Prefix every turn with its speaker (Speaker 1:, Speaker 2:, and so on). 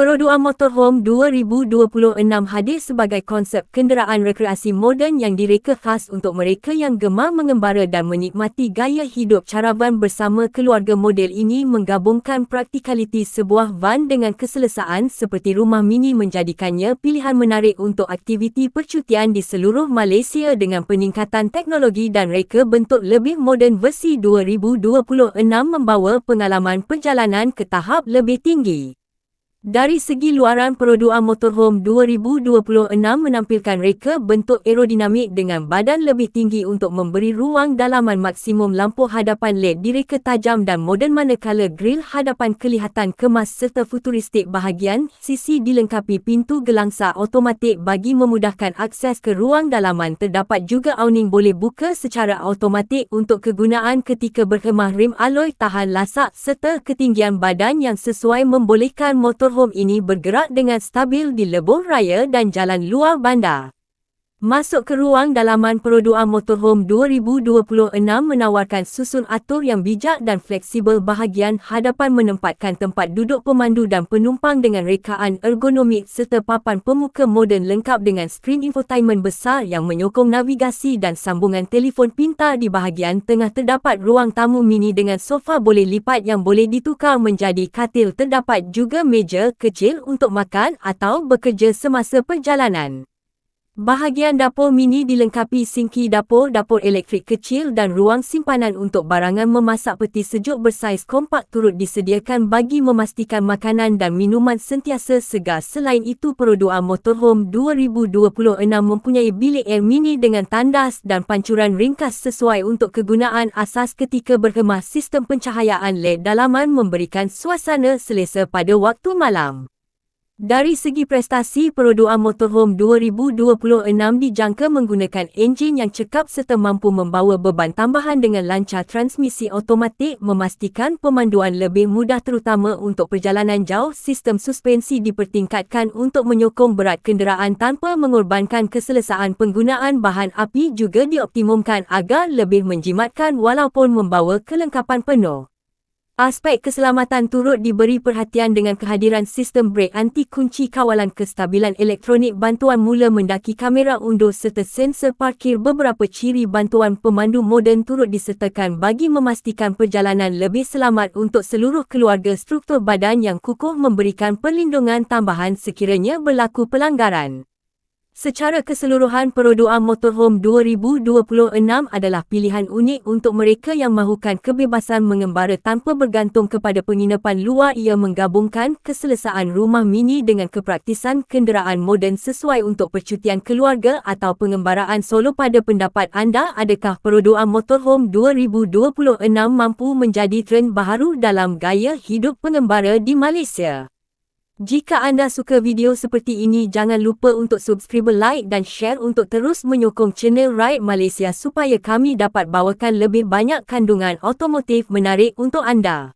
Speaker 1: Perodua Motorhome 2026 hadir sebagai konsep kenderaan rekreasi moden yang direka khas untuk mereka yang gemar mengembara dan menikmati gaya hidup caravan bersama keluarga model ini menggabungkan praktikaliti sebuah van dengan keselesaan seperti rumah mini menjadikannya pilihan menarik untuk aktiviti percutian di seluruh Malaysia dengan peningkatan teknologi dan reka bentuk lebih moden versi 2026 membawa pengalaman perjalanan ke tahap lebih tinggi. Dari segi luaran Perodua Motorhome 2026 menampilkan reka bentuk aerodinamik dengan badan lebih tinggi untuk memberi ruang dalaman maksimum lampu hadapan LED direka tajam dan moden manakala grill hadapan kelihatan kemas serta futuristik bahagian. Sisi dilengkapi pintu gelangsa automatik bagi memudahkan akses ke ruang dalaman. Terdapat juga awning boleh buka secara automatik untuk kegunaan ketika berkhemah rim alloy tahan lasak serta ketinggian badan yang sesuai membolehkan motor motorhome ini bergerak dengan stabil di lebuh raya dan jalan luar bandar. Masuk ke ruang dalaman Perodua Motorhome 2026 menawarkan susun atur yang bijak dan fleksibel bahagian hadapan menempatkan tempat duduk pemandu dan penumpang dengan rekaan ergonomik serta papan pemuka moden lengkap dengan skrin infotainment besar yang menyokong navigasi dan sambungan telefon pintar di bahagian tengah terdapat ruang tamu mini dengan sofa boleh lipat yang boleh ditukar menjadi katil terdapat juga meja kecil untuk makan atau bekerja semasa perjalanan. Bahagian dapur mini dilengkapi sinki dapur, dapur elektrik kecil dan ruang simpanan untuk barangan memasak peti sejuk bersaiz kompak turut disediakan bagi memastikan makanan dan minuman sentiasa segar. Selain itu, Perodua Motorhome 2026 mempunyai bilik air mini dengan tandas dan pancuran ringkas sesuai untuk kegunaan asas ketika berkhemah sistem pencahayaan LED dalaman memberikan suasana selesa pada waktu malam. Dari segi prestasi, Perodua Motorhome 2026 dijangka menggunakan enjin yang cekap serta mampu membawa beban tambahan dengan lancar transmisi automatik memastikan pemanduan lebih mudah terutama untuk perjalanan jauh. Sistem suspensi dipertingkatkan untuk menyokong berat kenderaan tanpa mengorbankan keselesaan penggunaan bahan api juga dioptimumkan agar lebih menjimatkan walaupun membawa kelengkapan penuh. Aspek keselamatan turut diberi perhatian dengan kehadiran sistem brek anti kunci kawalan kestabilan elektronik bantuan mula mendaki kamera undur serta sensor parkir beberapa ciri bantuan pemandu moden turut disertakan bagi memastikan perjalanan lebih selamat untuk seluruh keluarga struktur badan yang kukuh memberikan perlindungan tambahan sekiranya berlaku pelanggaran. Secara keseluruhan, Perodua Motorhome 2026 adalah pilihan unik untuk mereka yang mahukan kebebasan mengembara tanpa bergantung kepada penginapan luar. Ia menggabungkan keselesaan rumah mini dengan kepraktisan kenderaan moden sesuai untuk percutian keluarga atau pengembaraan solo. Pada pendapat anda, adakah Perodua Motorhome 2026 mampu menjadi trend baharu dalam gaya hidup pengembara di Malaysia? Jika anda suka video seperti ini jangan lupa untuk subscribe like dan share untuk terus menyokong channel Ride Malaysia supaya kami dapat bawakan lebih banyak kandungan otomotif menarik untuk anda.